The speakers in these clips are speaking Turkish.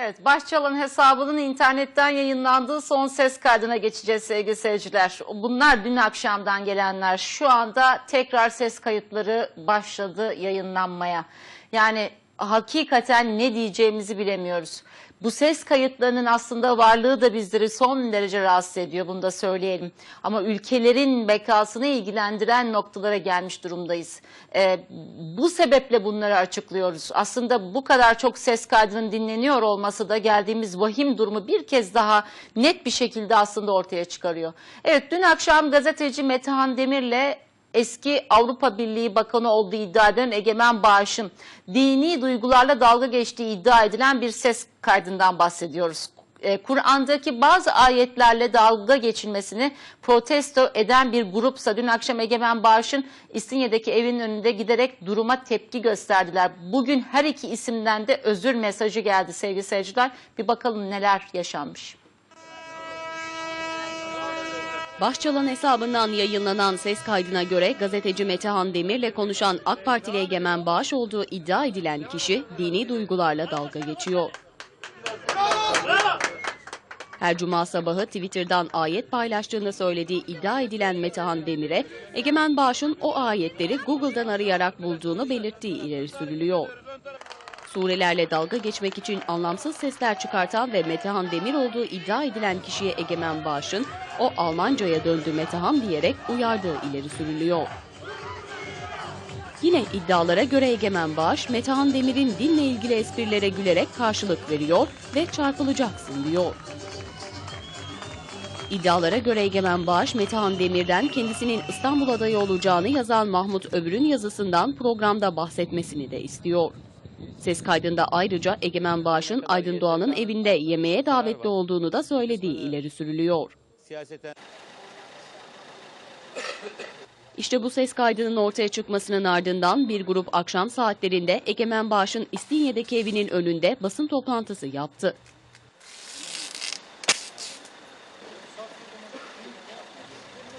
Evet, Başçalan hesabının internetten yayınlandığı son ses kaydına geçeceğiz sevgili seyirciler. Bunlar dün akşamdan gelenler. Şu anda tekrar ses kayıtları başladı yayınlanmaya. Yani hakikaten ne diyeceğimizi bilemiyoruz. Bu ses kayıtlarının aslında varlığı da bizleri son derece rahatsız ediyor. Bunu da söyleyelim. Ama ülkelerin bekasını ilgilendiren noktalara gelmiş durumdayız. Ee, bu sebeple bunları açıklıyoruz. Aslında bu kadar çok ses kaydının dinleniyor olması da geldiğimiz vahim durumu bir kez daha net bir şekilde aslında ortaya çıkarıyor. Evet dün akşam gazeteci Metehan Demir'le eski Avrupa Birliği Bakanı olduğu iddia edilen Egemen Bağış'ın dini duygularla dalga geçtiği iddia edilen bir ses kaydından bahsediyoruz. Ee, Kur'an'daki bazı ayetlerle dalga geçilmesini protesto eden bir grupsa dün akşam Egemen Bağış'ın İstinye'deki evinin önünde giderek duruma tepki gösterdiler. Bugün her iki isimden de özür mesajı geldi sevgili seyirciler. Bir bakalım neler yaşanmış. Başçalan hesabından yayınlanan ses kaydına göre gazeteci Metehan Demir'le konuşan AK Partili Egemen Bağış olduğu iddia edilen kişi dini duygularla dalga geçiyor. Her cuma sabahı Twitter'dan ayet paylaştığını söylediği iddia edilen Metehan Demir'e Egemen Bağış'ın o ayetleri Google'dan arayarak bulduğunu belirttiği ileri sürülüyor. Surelerle dalga geçmek için anlamsız sesler çıkartan ve Metehan Demir olduğu iddia edilen kişiye Egemen Bağış'ın o Almanca'ya döndü Metehan diyerek uyardığı ileri sürülüyor. Yine iddialara göre Egemen Bağış, Metehan Demir'in dinle ilgili esprilere gülerek karşılık veriyor ve çarpılacaksın diyor. İddialara göre Egemen Bağış, Metehan Demir'den kendisinin İstanbul adayı olacağını yazan Mahmut Övür'ün yazısından programda bahsetmesini de istiyor. Ses kaydında ayrıca Egemen Bağış'ın Aydın Doğan'ın evinde yemeğe davetli olduğunu da söylediği ileri sürülüyor. İşte bu ses kaydının ortaya çıkmasının ardından bir grup akşam saatlerinde Egemen Bağış'ın İstinye'deki evinin önünde basın toplantısı yaptı.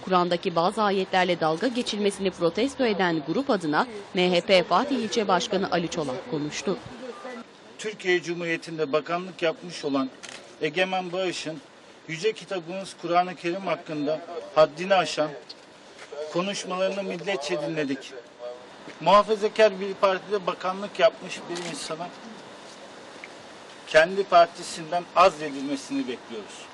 Kur'an'daki bazı ayetlerle dalga geçilmesini protesto eden grup adına MHP Fatih İlçe Başkanı Ali Çolak konuştu. Türkiye Cumhuriyeti'nde bakanlık yapmış olan Egemen Bağış'ın Yüce Kitabımız Kur'an-ı Kerim hakkında haddini aşan konuşmalarını milletçe dinledik. Muhafazakar bir partide bakanlık yapmış bir insana kendi partisinden azledilmesini bekliyoruz.